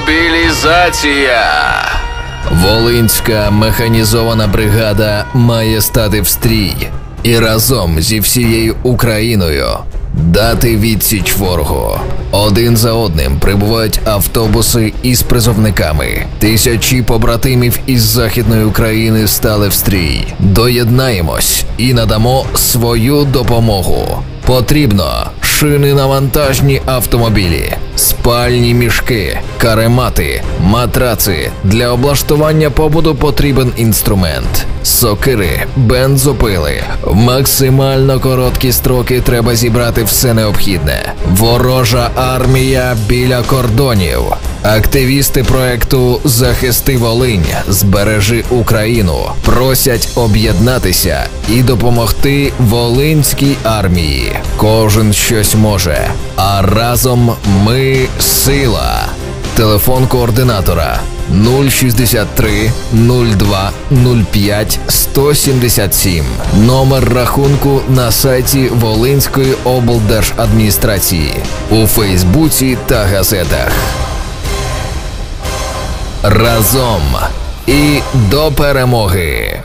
Мобілізація. Волинська механізована бригада має стати в стрій і разом зі всією Україною дати відсіч ворогу. Один за одним прибувають автобуси із призовниками. Тисячі побратимів із західної України стали в стрій. Доєднаємось і надамо свою допомогу. Потрібно шини на вантажні автомобілі, спальні мішки, каремати, матраци. Для облаштування побуду потрібен інструмент. Сокири, бензопили. В максимально короткі строки треба зібрати все необхідне. Ворожа армія біля кордонів. Активісти проекту Захисти Волинь, збережи Україну просять об'єднатися і допомогти Волинській армії. Кожен щось може, а разом ми сила. Телефон координатора 063 02 05 177. Номер рахунку на сайті Волинської облдержадміністрації у Фейсбуці та газетах. Разом і до перемоги!